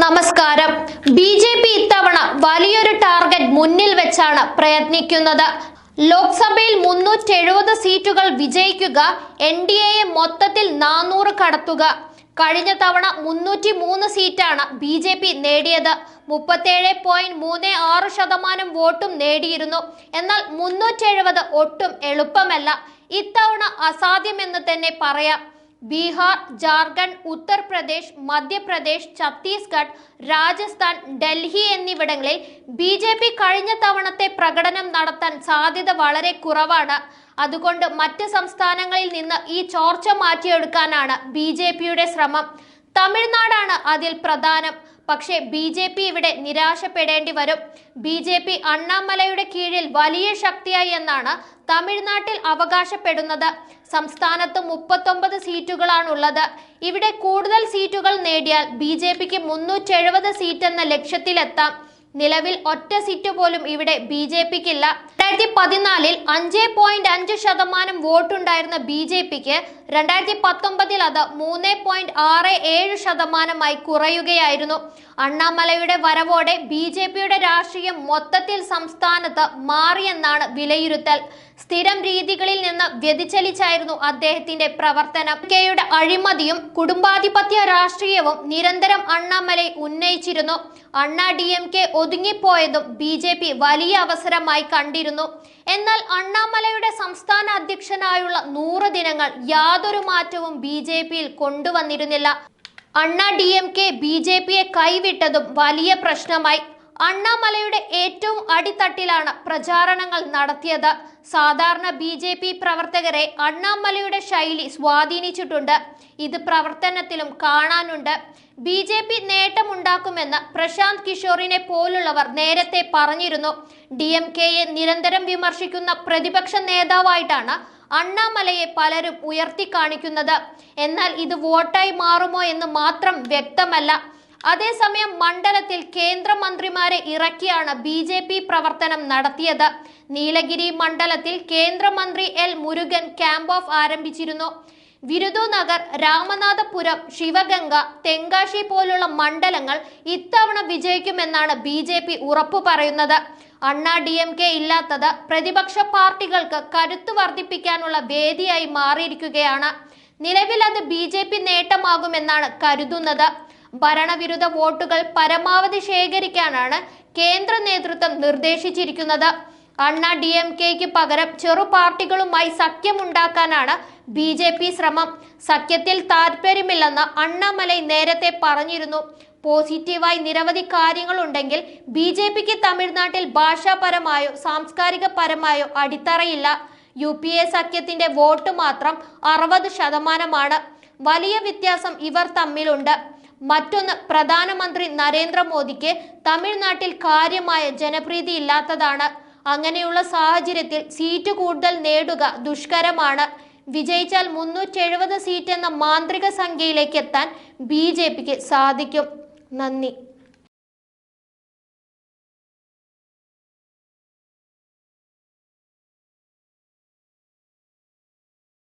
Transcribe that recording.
നമസ്കാരം. B J P ഇത്തവണ വലിയൊരു ടാർഗറ്റ് മുന്നിൽ വെച്ചാണ് പ്രയത്നിക്കുന്നത്. ലോക്സഭയിൽ മുന്നൂറ്റി എഴുപത് സീറ്റുകൾ വിജയിക്കുക എൻ ഡി എയെ മൊത്തത്തിൽ നാനൂറ് കടത്തുക. കഴിഞ്ഞ തവണ മുന്നൂറ്റി മൂന്ന് സീറ്റാണ് ബി ജെ പി നേടിയത്. മുപ്പത്തേഴ് പോയിന്റ് മൂന്ന് ആറ് ശതമാനം വോട്ടും നേടിയിരുന്നു. എന്നാൽ മുന്നൂറ്റി എഴുപത് ഒട്ടും എളുപ്പമല്ല. ഇത്തവണ അസാധ്യമെന്ന് തന്നെ പറയാം. ബീഹാർ ജാർഖണ്ഡ് ഉത്തർപ്രദേശ് മധ്യപ്രദേശ് ഛത്തീസ്ഗഡ് രാജസ്ഥാൻ ഡൽഹി എന്നിവിടങ്ങളിൽ ബി ജെ പി കഴിഞ്ഞ തവണത്തെ പ്രകടനം നടത്താൻ സാധ്യത വളരെ കുറവാണ്. അതുകൊണ്ട് മറ്റ് സംസ്ഥാനങ്ങളിൽ നിന്ന് ഈ ചോർച്ച മാറ്റിയെടുക്കാനാണ് ബി ശ്രമം. തമിഴ്നാടാണ് അതിൽ പ്രധാനം. പക്ഷേ ബി ജെ പി ഇവിടെ നിരാശപ്പെടേണ്ടി വരും. ബി ജെ പി അണ്ണാമലയുടെ കീഴിൽ വലിയ ശക്തിയായി എന്നാണ് തമിഴ്നാട്ടിൽ അവകാശപ്പെടുന്നത്. സംസ്ഥാനത്ത് മുപ്പത്തൊമ്പത് സീറ്റുകളാണുള്ളത്. ഇവിടെ കൂടുതൽ സീറ്റുകൾ നേടിയാൽ ബി ജെ പിക്ക് മുന്നൂറ്റി എഴുപത് സീറ്റ് എന്ന ലക്ഷ്യത്തിലെത്താം. നിലവിൽ ഒറ്റ സീറ്റ് പോലും ഇവിടെ ബി ജെ പിക്കില്ല. രണ്ടായിരത്തി പതിനാലിൽ അഞ്ച് പോയിന്റ് അഞ്ച് ശതമാനം വോട്ടുണ്ടായിരുന്ന ബി ജെ പിക്ക് രണ്ടായിരത്തി പത്തൊമ്പതിൽ അത് മൂന്ന് പോയിന്റ് ആറ് ഏഴ് ശതമാനമായി കുറയുകയായിരുന്നു. അണ്ണാമലയുടെ വരവോടെ ബി ജെ പിയുടെ രാഷ്ട്രീയം മൊത്തത്തിൽ സംസ്ഥാനത്ത് മാറിയെന്നാണ് വിലയിരുത്തൽ. സ്ഥിരം രീതികളിൽ നിന്ന് വ്യതിചലിച്ചായിരുന്നു അദ്ദേഹത്തിന്റെ പ്രവർത്തനം. കെയുടെ അഴിമതിയും കുടുംബാധിപത്യ രാഷ്ട്രീയവും നിരന്തരം അണ്ണാമലൈ ഉന്നയിച്ചിരുന്നു. അണ്ണാ ഡി എം കെ ഒതുങ്ങിപ്പോയതും ബി ജെ പി വലിയ അവസരമായി കണ്ടിരുന്നു. എന്നാൽ അണ്ണാമലയുടെ സംസ്ഥാന അധ്യക്ഷനായുള്ള നൂറ് ദിനങ്ങൾ യാതൊരു മാറ്റവും ബി ജെ പിയിൽ കൊണ്ടുവന്നിരുന്നില്ല. Anna D M K B J പിയെ കൈവിട്ടതും വലിയ പ്രശ്നമായി. അണ്ണാമലയുടെ ഏറ്റവും അടിത്തട്ടിലാണ് പ്രചാരണങ്ങൾ നടത്തിയത്. സാധാരണ ബി ജെ പി പ്രവർത്തകരെ അണ്ണാമലയുടെ ശൈലി സ്വാധീനിച്ചിട്ടുണ്ട്. ഇത് പ്രവർത്തനത്തിലും കാണാനുണ്ട്. ബി ജെ പി നേട്ടമുണ്ടാക്കുമെന്ന് പ്രശാന്ത് കിഷോറിനെ പോലുള്ളവർ നേരത്തെ പറഞ്ഞിരുന്നു. ഡി എം കെയെ നിരന്തരം വിമർശിക്കുന്ന പ്രതിപക്ഷ നേതാവായിട്ടാണ് അണ്ണാമലയെ പലരും ഉയർത്തി കാണിക്കുന്നത് എന്നാൽ ഇത് വോട്ടായി മാറുമോ എന്ന് മാത്രം വ്യക്തമല്ല. അതേസമയം മണ്ഡലത്തിൽ കേന്ദ്രമന്ത്രിമാരെ ഇറക്കിയാണ് ബി ജെ പി പ്രവർത്തനം നടത്തിയത്. നീലഗിരി മണ്ഡലത്തിൽ കേന്ദ്രമന്ത്രി എൽ മുരുകൻ ക്യാമ്പ് ഓഫ് ആരംഭിച്ചിരുന്നു. വിരുദുനഗർ രാമനാഥപുരം ശിവഗംഗ തെങ്കാശി പോലുള്ള മണ്ഡലങ്ങൾ ഇത്തവണ വിജയിക്കുമെന്നാണ് ബി ജെ പി ഉറപ്പു പറയുന്നത്. അണ്ണാ ഡി എം കെ ഇല്ലാത്തത് പ്രതിപക്ഷ പാർട്ടികൾക്ക് കരുത്തു വർദ്ധിപ്പിക്കാനുള്ള വേദിയായി മാറിയിരിക്കുകയാണ്. നിലവിൽ അത് ബി ജെ പി നേട്ടമാകുമെന്നാണ് കരുതുന്നത്. ഭരണവിരുദ്ധ വോട്ടുകൾ പരമാവധി ശേഖരിക്കാനാണ് കേന്ദ്ര നേതൃത്വം നിർദ്ദേശിച്ചിരിക്കുന്നത്. അണ്ണ ഡി എം കെക്ക് പകരം ചെറു പാർട്ടികളുമായി സഖ്യമുണ്ടാക്കാനാണ് ബി ജെ പി ശ്രമം. സഖ്യത്തിൽ താല്പര്യമില്ലെന്ന് അണ്ണാമലൈ നേരത്തെ പറഞ്ഞിരുന്നു. പോസിറ്റീവായി നിരവധി കാര്യങ്ങളുണ്ടെങ്കിൽ ബി ജെ പിക്ക് തമിഴ്നാട്ടിൽ ഭാഷാപരമായോ സാംസ്കാരികപരമായോ അടിത്തറയില്ല. യു പി എ സഖ്യത്തിന്റെ വോട്ട് മാത്രം അറുപത് ശതമാനമാണ്. വലിയ വ്യത്യാസം ഇവർ തമ്മിലുണ്ട്. മറ്റൊന്ന് പ്രധാനമന്ത്രി നരേന്ദ്രമോദിക്ക് തമിഴ്നാട്ടിൽ കാര്യമായ ജനപ്രീതി ഇല്ലാത്തതാണ് അങ്ങനെയുള്ള സാഹചര്യത്തിൽ സീറ്റ് കൂടുതൽ നേടുക ദുഷ്കരമാണ്. വിജയിച്ചാൽ മുന്നൂറ്റി എഴുപത് സീറ്റ് എന്ന മാന്ത്രിക സംഖ്യയിലേക്ക് എത്താൻ ബി സാധിക്കും. നന്ദി.